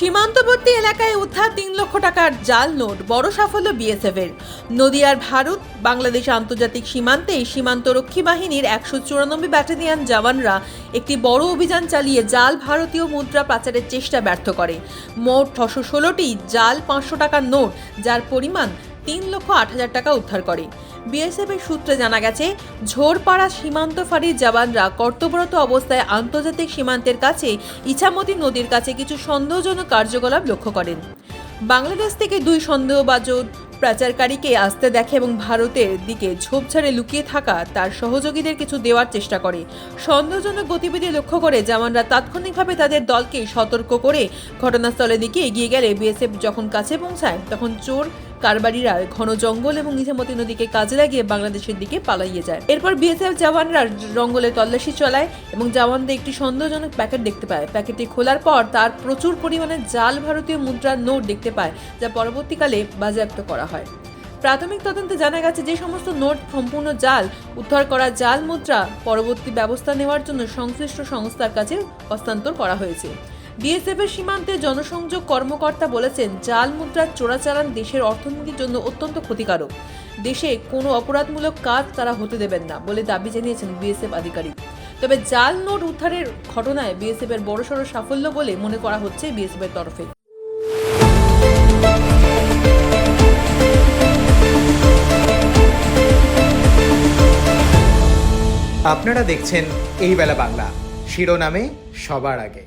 সীমান্তবর্তী এলাকায় উদ্ধার তিন লক্ষ টাকার জাল নোট, বড় সাফল্য বিএসএফ এর নদিয়ার ভারত, বাংলাদেশ আন্তর্জাতিক সীমান্তে সীমান্তরক্ষী বাহিনীর একশো চুরানব্বই ব্যাটালিয়ান জওয়ানরা একটি বড় অভিযান চালিয়ে জাল ভারতীয় মুদ্রা পাচারের চেষ্টা ব্যর্থ করে। মোট ছশো ষোলোটি জাল পাঁচশো টাকার নোট, যার পরিমাণ তিন লক্ষ আট হাজার টাকা উদ্ধার করে। বিএসএফ এর সূত্রে জানা গেছে, ঝোরপাড়া সীমান্ত ফাঁড়ির জওয়ানরা কর্তব্যরত অবস্থায় আন্তর্জাতিক সীমান্তের কাছে ইছামতি নদীর কাছে কিছু সন্দেহজনক কার্যকলাপ লক্ষ্য করেন। বাংলাদেশ থেকে দুই সন্দেহবাজন পাচারকারীকে আসতে দেখে এবং ভারতের দিকে ঝোপঝাড়ে লুকিয়ে থাকা তার সহযোগীদের কিছু দেওয়ার চেষ্টা করে। সন্দেহজনক গতিবিধি লক্ষ্য করে জওয়ানরা তাৎক্ষণিকভাবে তাদের দলকে সতর্ক করে ঘটনাস্থলের দিকে এগিয়ে গেলে বিএসএফ যখন কাছে পৌঁছায়, তখন চোর কারবারিরা ঘন জঙ্গল এবং ইছামতি নদীকে কাজে লাগিয়ে বাংলাদেশের দিকে পালাইয়ে যায়। এরপর বিএসএফ জওয়ানরা জঙ্গলে তল্লাশি চালায় এবং জওয়ানদের একটি সন্দেহজনক প্যাকেট দেখতে পায়। প্যাকেটটি খোলার পর তার প্রচুর পরিমাণে জাল ভারতীয় মুদ্রার নোট দেখতে পায়, যা পরবর্তীকালে বাজেয়াপ্ত করা হয়। প্রাথমিক তদন্তে জানা গেছে যে সমস্ত নোট সম্পূর্ণ জাল, উদ্ধার করা জাল মুদ্রা পরবর্তী ব্যবস্থা নেওয়ার জন্য সংশ্লিষ্ট সংস্থার কাছে হস্তান্তর করা হয়েছে। বিএসএফ এর সীমান্তে জনসংযোগ কর্মকর্তা বলেছেন, জাল মুদ্রার চোরাচালান দেশের অর্থনীতির জন্য অত্যন্ত ক্ষতিকারক। দেশে কোনো অপরাধমূলক কাজ তারা হতে দেবেন না বলে দাবি জানিয়েছেন বিএসএফ আধিকারিক। তবে জাল নোট উদ্ধারের ঘটনায় বিএসএফ এর বড়সড় সাফল্য বলে মনে করা হচ্ছে বিএসএফ এর তরফে। আপনারা দেখছেন এই বেলা বাংলা। শিরোনামে সবার আগে।